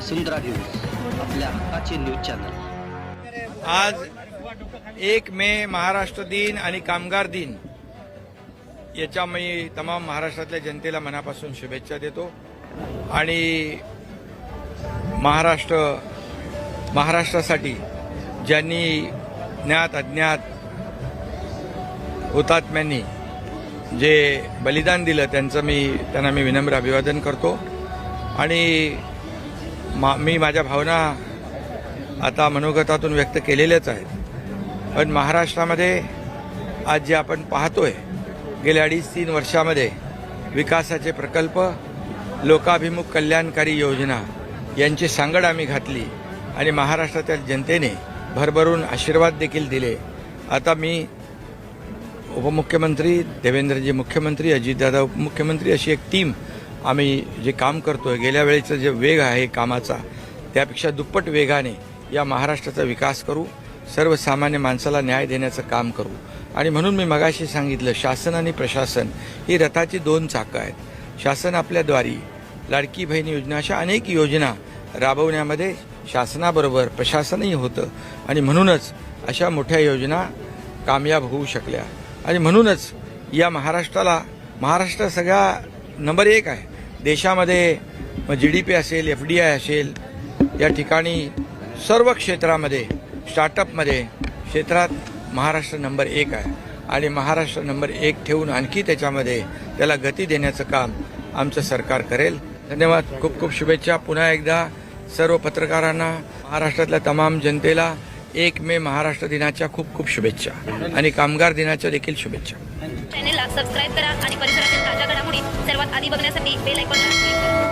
वसुंधरा news आपल्या हक्काचे news channel. आज एक मे महाराष्ट्र दिन आणि कामगार दिन. याच्या मी तमाम महाराष्ट्रातल्या जनतेला मनापासून शुभेच्छा देतो. आणि महाराष्ट्र महाराष्ट्रासाठी ज्यांनी ज्ञात अज्ञात हुतात्म्यांनी जे बलिदान दिलं त्यांचं मी त्यांना मी विनम्र अभिवादन करतो. आणि मा मी माझ्या भावना आता मनोगतातून व्यक्त केलेल्याच आहेत. पण महाराष्ट्रामध्ये आज जे आपण पाहतोय गेल्या अडीच तीन वर्षामध्ये विकासाचे प्रकल्प लोकाभिमुख कल्याणकारी योजना यांची सांगड आम्ही घातली आणि महाराष्ट्रातील जनतेने भरभरून आशीर्वाद देखील दिले. आता मी उपमुख्यमंत्री देवेंद्रजी मुख्यमंत्री अजितदादा उपमुख्यमंत्री अशी एक टीम आम्ही जे काम करतोय गेल्या वेळेचा जे वेग आहे कामाचा त्यापेक्षा दुप्पट वेगाने या महाराष्ट्राचा विकास करू सर्वसामान्य माणसाला न्याय देण्याचं काम करू. आणि म्हणून मी मगाशी सांगितलं शासन आणि प्रशासन ही रथाची दोन चाकं आहेत. शासन आपल्याद्वारी लाडकी बहीण योजना अशा अनेक योजना राबवण्यामध्ये शासनाबरोबर प्रशासनही होतं. आणि म्हणूनच अशा मोठ्या योजना कामयाब होऊ शकल्या. आणि म्हणूनच या महाराष्ट्राला महाराष्ट्र सगळ्या नंबर एक आहे. देशामध्ये मग जी डी पी असेल एफ डी आय असेल या ठिकाणी सर्व क्षेत्रामध्ये स्टार्टअपमध्ये क्षेत्रात महाराष्ट्र नंबर एक आहे. आणि महाराष्ट्र नंबर एक ठेवून आणखी त्याच्यामध्ये त्याला गती देण्याचं काम आमचं सरकार करेल. धन्यवाद. खूप खूप शुभेच्छा. पुन्हा एकदा सर्व पत्रकारांना महाराष्ट्रातल्या तमाम जनतेला एक मे महाराष्ट्र दिनाच्या खूप खूप शुभेच्छा. आणि कामगार दिनाच्या देखील शुभेच्छा. चॅनेलला सबस्क्राईब करा आणि परिसरातील ताज्या घडामोडी सर्वात आधी बघण्यासाठी बेल आयकॉनला